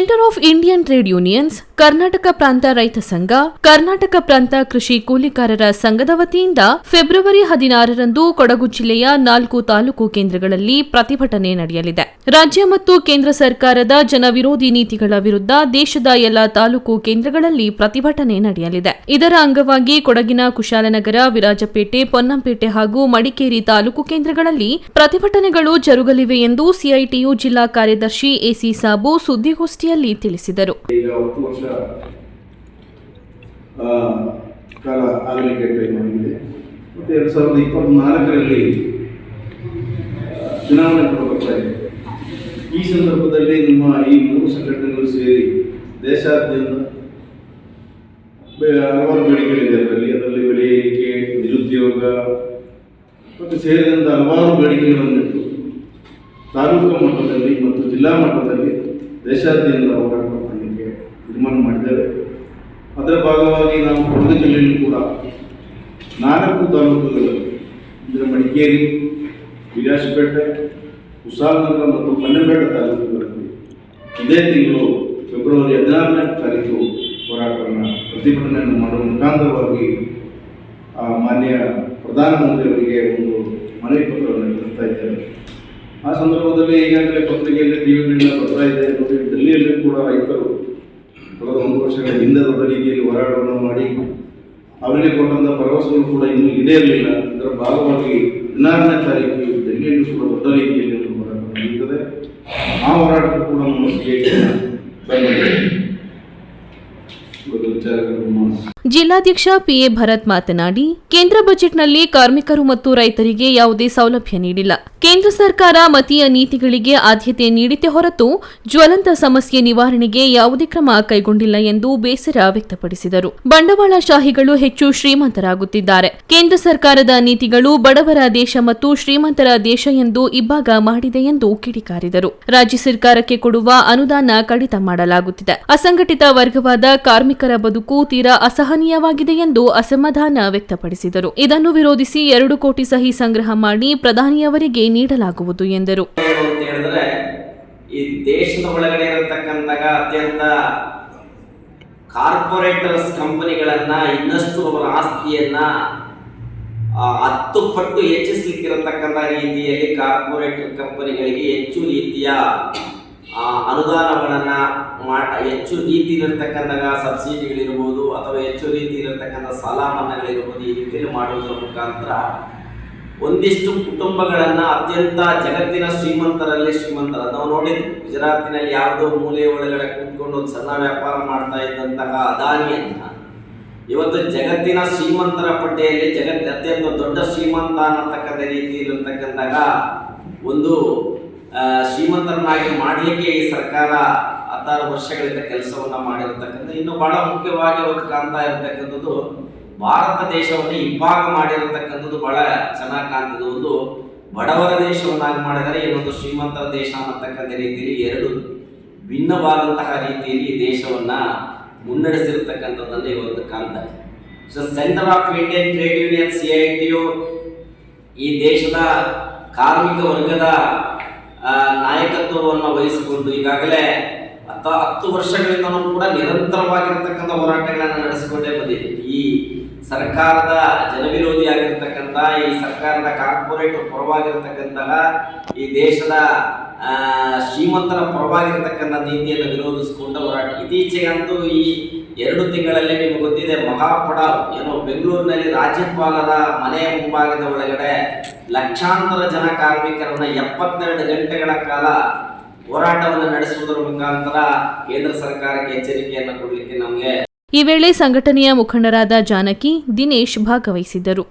Centre of Indian trade unions Karnataka Prantha Raitha Sangha Karnataka ಪ್ರಾಂತ ಕೃಷಿ ಕೂಲಿಕಾರರ ಸಂಘದ ವತಿಯಿಂದ ಫೆಬ್ರವರಿ ಹದಿನಾರರಂದು ಕೊಡಗು ಜಿಲ್ಲೆಯ ನಾಲ್ಕು ತಾಲೂಕು ಕೇಂದ್ರಗಳಲ್ಲಿ ಪ್ರತಿಭಟನೆ ನಡೆಯಲಿದೆ. ರಾಜ್ಯ ಮತ್ತು ಕೇಂದ್ರ ಸರ್ಕಾರದ ಜನವಿರೋಧಿ ನೀತಿಗಳ ವಿರುದ್ಧ ದೇಶದ ಎಲ್ಲ ತಾಲೂಕು ಕೇಂದ್ರಗಳಲ್ಲಿ ಪ್ರತಿಭಟನೆ ನಡೆಯಲಿದೆ. ಇದರ ಅಂಗವಾಗಿ ಕೊಡಗಿನ ಕುಶಾಲನಗರ, ವಿರಾಜಪೇಟೆ, ಪೊನ್ನಂಪೇಟೆ ಹಾಗೂ ಮಡಿಕೇರಿ ತಾಲೂಕು ಕೇಂದ್ರಗಳಲ್ಲಿ ಪ್ರತಿಭಟನೆಗಳು ಜರುಗಲಿವೆ ಎಂದು ಸಿಐಟಿಯು ಜಿಲ್ಲಾ ಕಾರ್ಯದರ್ಶಿ ಎಸಿ ಸಾಬು ಸುದ್ದಿಗೋಷ್ಠಿಯಲ್ಲಿ ತಿಳಿಸಿದರು. ಕಾಲ ಆಗಲಿಕ್ಕೆ ಟೈಮ್ ಆಗಿದೆ. ಮತ್ತು ಎರಡು ಸಾವಿರದ ಇಪ್ಪತ್ನಾಲ್ಕರಲ್ಲಿ ಇದೆ. ಈ ಸಂದರ್ಭದಲ್ಲಿ ನಿಮ್ಮ ಈ ಮೂರು ಸಂಘಟನೆಗಳು ಸೇರಿ ದೇಶಾದ್ಯಂತ ಹಲವಾರು ಬೇಡಿಕೆಗಳಿದೆ ಅದರಲ್ಲಿ. ಅದರಲ್ಲಿ ಏರಿಕೆ, ನಿರುದ್ಯೋಗ, ಮತ್ತು ಸೇರಿದಂಥ ಹಲವಾರು ಬೇಡಿಕೆಗಳನ್ನು ತಾಲೂಕು ಮಟ್ಟದಲ್ಲಿ ಮತ್ತು ಜಿಲ್ಲಾ ಮಟ್ಟದಲ್ಲಿ ದೇಶಾದ್ಯಂತ ಹೋರಾಟ ಮಾಡಲಿಕ್ಕೆ ತೀರ್ಮಾನ ಮಾಡಿದ್ದೇವೆ. ಅದರ ಭಾಗವಾಗಿ ನಾವು ಕೊಡಗು ಜಿಲ್ಲೆಯಲ್ಲಿ ಕೂಡ ನಾಲ್ಕು ತಾಲೂಕುಗಳಲ್ಲಿ ಅಂದರೆ ಮಡಿಕೇರಿ ವಿಲಾಸಪೇಟೆ ಕುಶಾಲನಗರ ಮತ್ತು ಪನ್ನಪೇಟೆ ತಾಲೂಕುಗಳಲ್ಲಿ ಇದೇ ತಿಂಗಳು ಫೆಬ್ರವರಿ ಹದಿನಾರನೇ ತಾರೀಕು ಹೋರಾಟವನ್ನು ಪ್ರತಿಭಟನೆಯನ್ನು ಮಾಡುವ ಮುಖಾಂತರವಾಗಿ ಆ ಮಾನ್ಯ ಪ್ರಧಾನಮಂತ್ರಿಯವರಿಗೆ ಒಂದು ಮನವಿ ಪತ್ರವನ್ನು ತರ್ತಾ ಇದ್ದೇವೆ ಆ ಸಂದರ್ಭದಲ್ಲಿ ಈಗಾಗಲೇ ಪತ್ರಿಕೆಯಲ್ಲಿ ಟಿವಿಗಳಿಂದ ಬರ್ತಾ ಇದೆ ಡೆಲ್ಲಿಯಲ್ಲಿ ಕೂಡ ರೈತರು ಕಳೆದ ಒಂದು ವರ್ಷಗಳ ಹಿಂದೆ ದೊಡ್ಡ ರೀತಿಯಲ್ಲಿ ಹೋರಾಟವನ್ನು ಮಾಡಿ ಅವರಿಗೆ ಕೊಟ್ಟಂಥ ಭರವಸೆಗಳು ಕೂಡ ಇನ್ನೂ ಇರಲಿಲ್ಲ. ಇದರ ಭಾಗವಾಗಿ ಹದಿನಾರನೇ ತಾರೀಕು ಡೆಲ್ಲಿಯಲ್ಲಿ ಕೂಡ ದೊಡ್ಡ ರೀತಿಯಲ್ಲಿ ಒಂದು ಹೋರಾಟ ನಡೆಯುತ್ತದೆ. ಆ ಹೋರಾಟಕ್ಕೂ ಕೂಡ ನಮ್ಮ ಸಿ ಬಂದಿದೆ ವಿಚಾರಗಳು ಜಿಲ್ಲಾಧ್ಯಕ್ಷ ಪಿಎ ಭರತ್ ಮಾತನಾಡಿ, ಕೇಂದ್ರ ಬಜೆಟ್ನಲ್ಲಿ ಕಾರ್ಮಿಕರು ಮತ್ತು ರೈತರಿಗೆ ಯಾವುದೇ ಸೌಲಭ್ಯ ನೀಡಿಲ್ಲ. ಕೇಂದ್ರ ಸರ್ಕಾರ ಮತೀಯ ನೀತಿಗಳಿಗೆ ಆದ್ಯತೆ ನೀಡಿತೆ ಹೊರತು ಜ್ವಲಂತ ಸಮಸ್ಯೆ ನಿವಾರಣೆಗೆ ಯಾವುದೇ ಕ್ರಮ ಕೈಗೊಂಡಿಲ್ಲ ಎಂದು ಬೇಸರ ವ್ಯಕ್ತಪಡಿಸಿದರು. ಬಂಡವಾಳಶಾಹಿಗಳು ಹೆಚ್ಚು ಶ್ರೀಮಂತರಾಗುತ್ತಿದ್ದಾರೆ. ಕೇಂದ್ರ ಸರ್ಕಾರದ ನೀತಿಗಳು ಬಡವರ ದೇಶ ಮತ್ತು ಶ್ರೀಮಂತರ ದೇಶ ಎಂದು ಇಬ್ಬಾಗ ಮಾಡಿದೆ ಎಂದು ಕಿಡಿಕಾರಿದರು. ರಾಜ್ಯ ಸರ್ಕಾರಕ್ಕೆ ಕೊಡುವ ಅನುದಾನ ಕಡಿತ ಮಾಡಲಾಗುತ್ತಿದೆ. ಅಸಂಘಟಿತ ವರ್ಗವಾದ ಕಾರ್ಮಿಕರ ಬದುಕು ತೀರಾ ಅಸಹನೀಯವಾಗಿದೆ ಎಂದು ಅಸಮಾಧಾನ ವ್ಯಕ್ತಪಡಿಸಿದರು. ಇದನ್ನು ವಿರೋಧಿಸಿ ಎರಡು ಕೋಟಿ ಸಹಿ ಸಂಗ್ರಹ ಮಾಡಿ ಪ್ರಧಾನಿಯವರಿಗೆ ನೀಡಲಾಗುವುದು ಎಂದರು. ಈ ದೇಶದ ಒಳಗಡೆ ಅತ್ಯಂತ ಕಾರ್ಪೊರೇಟರ್ಸ್ ಕಂಪನಿಗಳನ್ನ ಇನ್ನಷ್ಟು ಅವರ ಆಸ್ತಿಯನ್ನ ಹತ್ತು ಪಟ್ಟು ಹೆಚ್ಚಿಸ್ಲಿಕ್ಕಿರತಕ್ಕಂಥ ರೀತಿಯಲ್ಲಿ ಕಾರ್ಪೊರೇಟರ್ ಕಂಪನಿಗಳಿಗೆ ಹೆಚ್ಚು ರೀತಿಯ ಅನುದಾನಗಳನ್ನ ಮಾಡ ಹೆಚ್ಚು ರೀತಿಯಲ್ಲಿರ್ತಕ್ಕಂಥ ಸಬ್ಸಿಡಿಗಳಿರ್ಬೋದು ಅಥವಾ ಹೆಚ್ಚು ರೀತಿಯಲ್ಲಿರ್ತಕ್ಕಂಥ ಸಾಲ ಮನ್ನಾಗಳಿರ್ಬೋದು ಈ ರೀತಿಯಲ್ಲಿ ಮಾಡುವುದರ ಮುಖಾಂತರ ಒಂದಿಷ್ಟು ಕುಟುಂಬಗಳನ್ನು ಅತ್ಯಂತ ಜಗತ್ತಿನ ಶ್ರೀಮಂತರಲ್ಲಿ ಶ್ರೀಮಂತರ. ನಾವು ನೋಡಿದ್ವಿ ಗುಜರಾತಿನಲ್ಲಿ ಯಾವುದೋ ಮೂಲೆ ಒಳಗಡೆ ಕೂತ್ಕೊಂಡು ಒಂದು ಸಣ್ಣ ವ್ಯಾಪಾರ ಮಾಡ್ತಾ ಇದ್ದಂತಹ ಅದಾನಿಯನ್ನ ಇವತ್ತು ಜಗತ್ತಿನ ಶ್ರೀಮಂತರ ಪಟ್ಟಿಯಲ್ಲಿ ಜಗತ್ತಿನ ಅತ್ಯಂತ ದೊಡ್ಡ ಶ್ರೀಮಂತ ಅನ್ನತಕ್ಕಂಥ ರೀತಿಯಲ್ಲಿರ್ತಕ್ಕಂತಹ ಒಂದು ಶ್ರೀಮಂತರನ್ನಾಗಿ ಮಾಡಲಿಕ್ಕೆ ಈ ಸರ್ಕಾರ ಹತ್ತಾರು ವರ್ಷಗಳಿಂದ ಕೆಲಸವನ್ನ ಮಾಡಿರತಕ್ಕಂಥ, ಇನ್ನು ಬಹಳ ಮುಖ್ಯವಾಗಿ ಅವರು ಕಾಣ್ತಾ ಇರತಕ್ಕಂಥದ್ದು ಭಾರತ ದೇಶವನ್ನು ಇಬ್ಬಾಗ ಮಾಡಿರತಕ್ಕಂಥದ್ದು ಬಹಳ ಚೆನ್ನಾಗಿ ಕಾಣ್ತದೆ. ಒಂದು ಬಡವರ ದೇಶವನ್ನಾಗಿ ಮಾಡಿದರೆ ಇನ್ನೊಂದು ಶ್ರೀಮಂತರ ದೇಶ ಅನ್ನತಕ್ಕಂಥ ರೀತಿಯಲ್ಲಿ ಎರಡು ಭಿನ್ನವಾದಂತಹ ರೀತಿಯಲ್ಲಿ ದೇಶವನ್ನ ಮುನ್ನಡೆಸಿರ್ತಕ್ಕಂಥದ್ದನ್ನು ಇವತ್ತು ಕಾಣ್ತಾರೆ so centre of Indian trade union C ಈ ದೇಶದ ಕಾರ್ಮಿಕ ವರ್ಗದ ನಾಯಕತ್ವವನ್ನು ವಹಿಸಿಕೊಂಡು ಈಗಾಗಲೇ ಹತ್ತ ಹತ್ತು ವರ್ಷಗಳಿಂದಲೂ ಕೂಡ ನಿರಂತರವಾಗಿರ್ತಕ್ಕಂಥ ಹೋರಾಟಗಳನ್ನು ನಡೆಸಿಕೊಂಡೇ ಬಂದಿದೆ ಈ ಸರ್ಕಾರದ ಜನವಿರೋಧಿ ಆಗಿರತಕ್ಕಂಥ, ಈ ಸರ್ಕಾರದ ಕಾರ್ಪೊರೇಟ್ ಪರವಾಗಿರ್ತಕ್ಕಂತಹ ಈ ದೇಶದ ಶ್ರೀಮಂತರ ಪರವಾಗಿರ್ತಕ್ಕಂಥ ನೀತಿಯನ್ನು ವಿರೋಧಿಸಿಕೊಂಡ ಹೋರಾಟ. ಇತ್ತೀಚೆಗಂತೂ ಈ ಎರಡು ತಿಂಗಳಲ್ಲಿ ನಿಮಗೆ ಗೊತ್ತಿದೆ, ಮಹಾಪಡಾವ್ ಏನು ಬೆಂಗಳೂರಿನಲ್ಲಿ ರಾಜ್ಯಪಾಲರ ಮನೆಯ ಮುಂಭಾಗದ ಒಳಗಡೆ ಲಕ್ಷಾಂತರ ಜನ ಕಾರ್ಮಿಕರನ್ನ ಎಪ್ಪತ್ತೆರಡು ಗಂಟೆಗಳ ಕಾಲ ಹೋರಾಟವನ್ನು ನಡೆಸುವುದರ ಮುಖಾಂತರ ಕೇಂದ್ರ ಸರ್ಕಾರಕ್ಕೆ ಎಚ್ಚರಿಕೆಯನ್ನು ಕೊಡಲಿಕ್ಕೆ ನಮಗೆ ಈ ವೇಳೆ ಸಂಘಟನೆಯ ಮುಖಂಡರಾದ ಜಾನಕಿ, ದಿನೇಶ್ ಭಾಗವಹಿಸಿದ್ದರು.